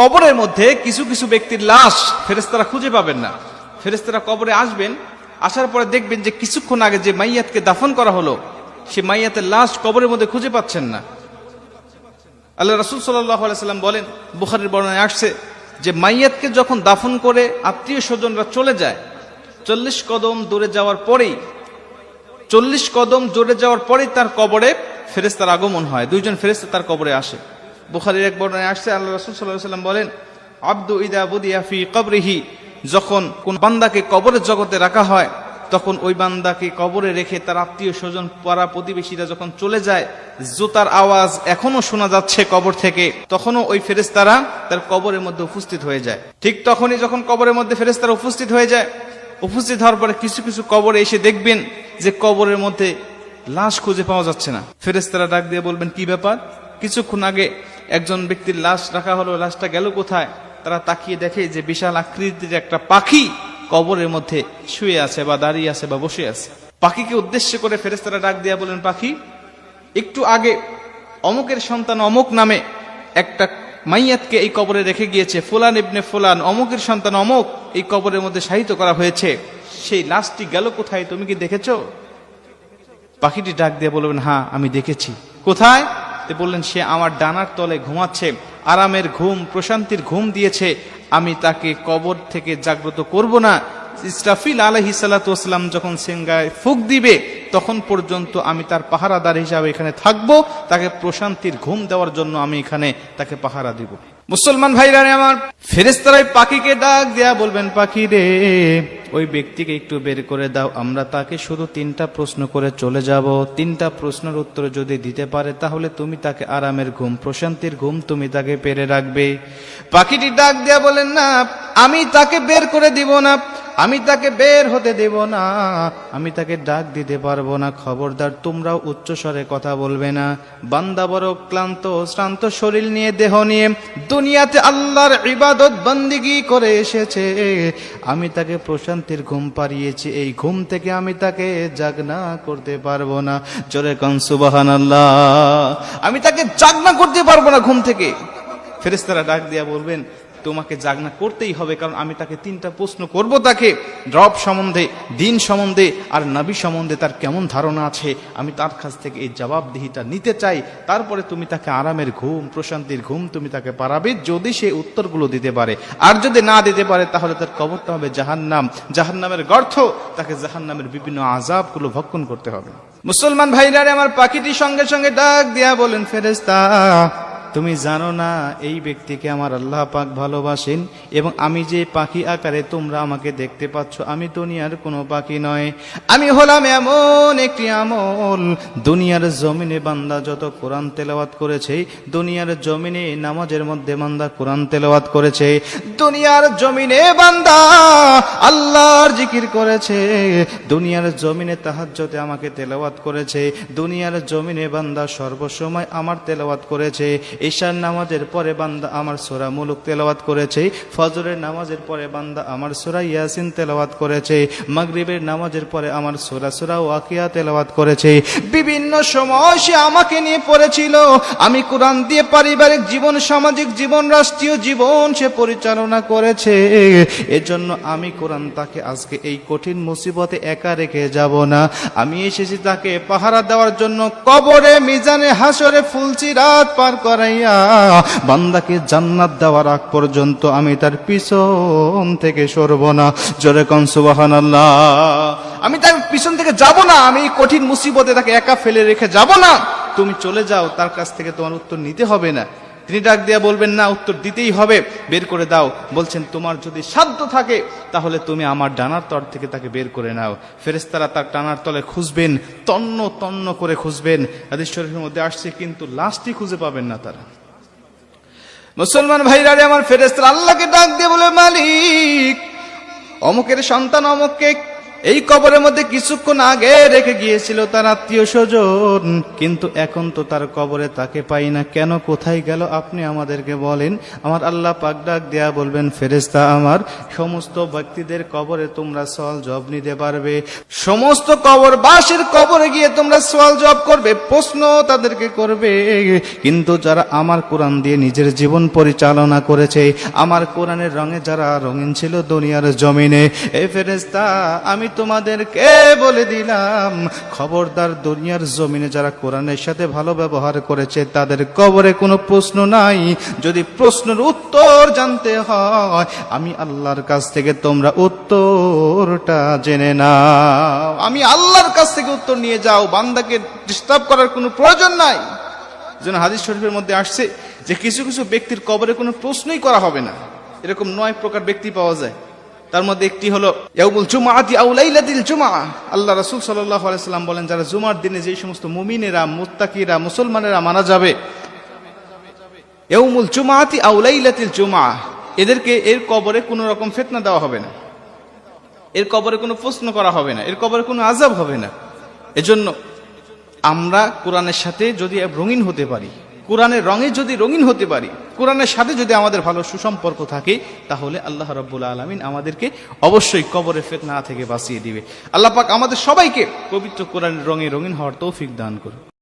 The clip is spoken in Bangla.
কবরের মধ্যে কিছু কিছু ব্যক্তির লাশ ফেরেস্তারা খুঁজে পাবেন না। ফেরেস্তারা কবরে আসবেন, আসার পরে দেখবেন যে কিছুক্ষণ আগে যে মাইয়াতকে দাফন করা হলো, সে মাইয়াতের লাশ কবরের মধ্যে খুঁজে পাচ্ছেন না। আল্লাহ রসুল সাল্লাম বলেন, বুখারের বর্ণনায় আসছে যে মাইয়াতকে যখন দাফন করে আত্মীয় স্বজনরা চলে যায়, চল্লিশ কদম দূরে যাওয়ার পরেই, চল্লিশ কদম জোরে যাওয়ার পরেই তার কবরে ফেরেস্তার আগমন হয়। দুইজন ফেরেস্তা তার কবরে আসে। বুখারির এক বর্ণায় আসছে, আল্লাহ রসুল সাল্লাহ সাল্লাম বলেন, আব্দু ইদা বুদিয়া ফি কবরিহি যখন কোন বান্দাকে কবরের জগতে রাখা হয়, তখন ওই বান্দাকে কবরে রেখে তার আত্মীয় স্বজন, পাড়া প্রতিবেশীরা যখন চলে যায়, জুতার আওয়াজ এখনও শোনা যাচ্ছে কবর থেকে, তখনও ওই ফেরেস্তারা তার কবরের মধ্যে উপস্থিত হয়ে যায়। ঠিক তখনই যখন কবরের মধ্যে ফেরেস্তারা উপস্থিত হয়ে যায়, উপস্থিত হওয়ার পরে কিছু কিছু কবরে এসে দেখবেন যে কবরের মধ্যে লাশ খুঁজে পাওয়া যাচ্ছে না। ফেরেস্তারা ডাক দিয়ে বলবেন, কি ব্যাপার? কিছুক্ষণ আগে একজন ব্যক্তির লাশ রাখা হলো, লাশটা গেল কোথায়? তারা তাকিয়ে দেখে যে বিশাল আকৃতির একটা পাখি কবরের মধ্যে শুয়ে আছে বা দাঁড়িয়ে আছে বা বসে আছে। পাখিকে উদ্দেশ্য করে ফেরেস্তারা ডাক দিয়া বলেন, পাখি, একটু আগে অমুকের সন্তান অমুক নামে একটা মাইয়াতকে এই কবরে রেখে গিয়েছে। ফুলান ইবনে ফুলান, অমুকের সন্তান অমুক এই কবরের মধ্যে শায়িত করা হয়েছে। সেই লাশটি গেল কোথায়? তুমি কি দেখেছ? পাখিটি ডাক দিয়ে বলবেন হ্যাঁ আমি দেখেছি। কোথায়? তে বললেন, সে আমার ডানার তলে ঘুমাচ্ছে, আরামের ঘুম, প্রশান্তির ঘুম দিয়েছে। আমি তাকে কবর থেকে জাগ্রত করব না। ইসরাফিল আলহি সাল্লাতাম যখন সেঙ্গায় ফুক দিবে, তখন পর্যন্ত আমি তার পাহারাদার হিসাবে এখানে থাকব। তাকে প্রশান্তির ঘুম দেওয়ার জন্য আমি এখানে তাকে পাহারা দিব। মুসলমান ভাইরা আমার ফেরেস্তারাই পাখিকে ডাক দেয়া বলবেন, পাখি রে ওই ব্যক্তিকে একটু বের করে দাও, আমরা তাকে শুধু তিনটা প্রশ্ন করে চলে যাব। তিনটা প্রশ্নের উত্তর যদি দিতে পারে, তাহলে তুমি তাকে আরামের ঘুম, প্রশান্তির ঘুম তুমি তাকে পেরে রাখবে। পাখিটি ডাক দেয়া বলেন, না, আমি তাকে বের করে দিব না। আমি তাকে বের হতে দেব না। আমি তাকে ডাক দিতে পারব না। খবরদার, তোমরাও উচ্চ স্বরে কথা বলবে না। বান্দা বড় ক্লান্ত, শ্রান্ত শরীর নিয়ে, দেহ নিয়ে দুনিয়াতে আল্লাহর ইবাদত বন্দিগি করে এসেছে। আমি তাকে প্রশান্তির ঘুম পাড়িয়েছি। এই ঘুম থেকে আমি তাকে জাগনা করতে পারব না। জোরে কন সুবাহান আল্লাহ আমি তাকে জাগনা করতে পারব না ঘুম থেকে। ফেরেস্তারা ডাক দিয়া বলবেন তোমাকে জাগনা করতেই হবে, কারণ আমি তাকে তিনটা প্রশ্ন করব তাকে। ড্রপ সম্বন্ধে, দিন সম্বন্ধে আর নবী সম্বন্ধে তার কেমন ধারণা আছে, আমি তার কাছ থেকে এই জবাবদিহিটা নিতে চাই। তারপরে তুমি তাকে আরামের ঘুম, প্রশান্তির ঘুম তুমি তাকে পারাবে যদি সে উত্তরগুলো দিতে পারে। আর যদি না দিতে পারে, তাহলে তার কবরটা হবে জাহান্নাম। জাহান্নামের গর্থ তাকে জাহান্নামের বিভিন্ন আজাবগুলো ভক্ষণ করতে হবে। মুসলমান ভাইরারে, আমার পাখিটি সঙ্গে সঙ্গে ডাক দিয়া বলেন ফেরেস্তা তুমি জানো না, এই ব্যক্তিকে আমার আল্লাহ পাক ভালোবাসেন এবং আমি যে পাখি আকারে তোমরা আমাকে দেখতে পাচ্ছ, আমি দুনিয়ার কোনো পাখি নয়। আমি হলাম এমন একটি আমল, দুনিয়ার জমিনে বান্দা যত কোরআন তেলাওয়াত করেছে, দুনিয়ার জমিনে নামাজের মধ্যে বান্দা কোরআন তেলাওয়াত করেছে, দুনিয়ার জমিনে বান্দা আল্লাহর জিকির করেছে, দুনিয়ার জমিনে তাহাজ্জতে আমাকে তেলাওয়াত করেছে, দুনিয়ার জমিনে বান্দা সর্বসময় আমার তেলাওয়াত করেছে। ঈশার নামাজের পরে বান্দা আমার সোরা মুলুক তেলাওয়াত করেছে, ফজরের নামাজের পরে বান্দা আমার সোরা ইয়াসিন তেলাওয়াত করেছে, মাগরিবের নামাজের পরে আমার সোরা সোরা ওয়াকিয়া তেলাওয়াত করেছে। বিভিন্ন সময় সে আমাকে নিয়ে পড়েছিল। আমি কোরআন দিয়ে পারিবারিক জীবন, সামাজিক জীবন, রাষ্ট্রীয় জীবন সে পরিচালনা করেছে। এজন্য আমি কোরআন তাকে আজকে এই কঠিন মুসিবতে একা রেখে যাব না। আমি এসেছি তাকে পাহারা দেওয়ার জন্য কবরে, মিজানে হাসরে ফুলছি রাত পার করাইয়া বান্দাকে জান্নাত দেওয়ার আগ পর্যন্ত আমি তার পিছন থেকে সরব না। জোরে কন সুবাহান আমি তার পিছন থেকে যাব না, আমি এই কঠিন মুসিবতে তাকে একা ফেলে রেখে যাব না। তুমি চলে যাও, তার কাছ থেকে তোমার উত্তর নিতে হবে না। তিনি ডাক দিয়া বলবেন, না, উত্তর দিতেই হবে। বের করে দাও। বলছেন, তোমার যদি সাধ্য থাকে, তাহলে তুমি আমার ডানার তর থেকে তাকে বের করে নাও। ফেরেস্তারা তার ডানার তলে খুঁজবেন, তন্ন তন্ন করে খুঁজবেন। হাদিস মধ্যে আসছে, কিন্তু লাশটি খুঁজে পাবেন না তারা। মুসলমান ভাইরা আমার ফেরেস্তারা আল্লাহকে ডাক দিয়ে বলে, মালিক, অমুকের সন্তান অমুককে এই কবরের মধ্যে কিছুক্ষণ আগে রেখে গিয়েছিল তার আত্মীয় স্বজন। কিন্তু এখন তো তার কবরে তাকে পাই না। কেন? কোথায় গেল? আপনি আমাদেরকে বলেন। আমার আল্লাহ পাক ডাক দেয়া বলবেন ফেরেস্তা আমার, সমস্ত ব্যক্তিদের কবরে তোমরা সওয়াল জব নিতে পারবে। সমস্ত কবর বাসের কবরে গিয়ে তোমরা সওয়াল জব করবে, প্রশ্ন তাদেরকে করবে। কিন্তু যারা আমার কোরআন দিয়ে নিজের জীবন পরিচালনা করেছে, আমার কোরআনের রঙে যারা রঙিন ছিল দুনিয়ার জমিনে, এ ফেরেস্তা আমি তোমাদেরকে বলে দিলাম, খবরদার দুনিয়ার জমিনে যারা কোরআনের সাথে ভালো ব্যবহার করেছে, তাদের কবরে কোনো প্রশ্ন নাই। যদি প্রশ্নের উত্তর জানতে হয়, আমি আল্লাহর কাছ থেকে তোমরা উত্তরটা জেনে নাও। আমি আল্লাহর কাছ থেকে উত্তর নিয়ে যাও, বান্দাকে ডিস্টার্ব করার কোনো প্রয়োজন নাই। যেন হাদিস শরীফের মধ্যে আসছে যে কিছু কিছু ব্যক্তির কবরে কোনো প্রশ্নই করা হবে না। এরকম নয় প্রকার ব্যক্তি পাওয়া যায়। তার মধ্যে একটি হলো, ইয়াউমুল জুমাআতি আও লাইলাতিল জুমআ। আল্লাহ রাসূল সাল্লাম বলেন, যারা জুমার দিনে যে সমস্ত মুমিনেরা, মুত্তাকিরা, মুসলমানেরা মারা যাবে, ইয়াউমুল জুমাআতি আও লাইলাতিল জুমআ, এদেরকে এর কবরে কোনো রকম ফিতনা দেওয়া হবে না। এর কবরে কোনো প্রশ্ন করা হবে না, এর কবরে কোনো আজাব হবে না। এজন্য আমরা কোরআনের সাথে যদি রঙিন হতে পারি কোরআনের রঙে যদি রঙিন হতে পারি, কোরআনের সাথে যদি আমাদের ভালো সুসম্পর্ক থাকে, তাহলে আল্লাহ রব্বুল আলমিন আমাদেরকে অবশ্যই কবরের ফেতনা থেকে বাঁচিয়ে দিবে। আল্লাহ পাক আমাদের সবাইকে পবিত্র কোরআনের রঙে রঙিন হওয়ার তৌফিক দান করুন।